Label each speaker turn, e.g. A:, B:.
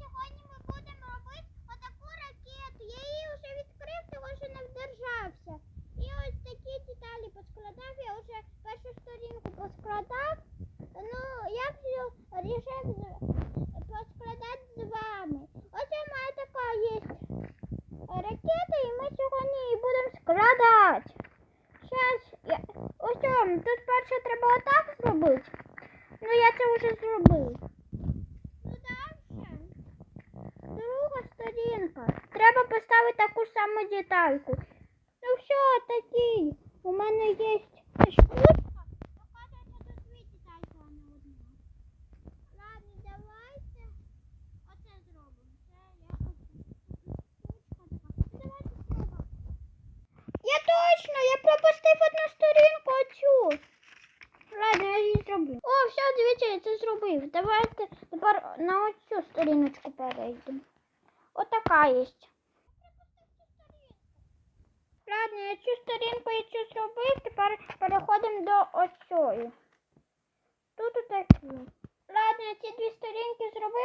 A: сьогодні ми будемо робити отаку ракету. Я її вже відкрив, тому що не вдержався. І ось такі деталі поскладав. Я вже першу сторінку поскладав. Ну, я вже рішив поскладати з вами. Ось у мене така є ракета, і ми сьогодні її будемо складати. Зараз, я... ось тут перше треба отак зробити. Ну, я це вже зробив. Треба поставити таку саму детальку. Ну все, такий. У мене є штучка. Показується тут дві детальки, одна. Ладно, давайте оце зробимо. Це. Я точно, я пропустив одну сторінку оцю. Ладно, я її зроблю. О, все, дивіться, я це зробив. Давайте тепер на оцю сторіночку перейдемо. Отака є. Ладно, я цю сторінку я цю зробив, тепер переходимо до оцьої. Тут отакі. Ладно, я ці дві сторінки зробив.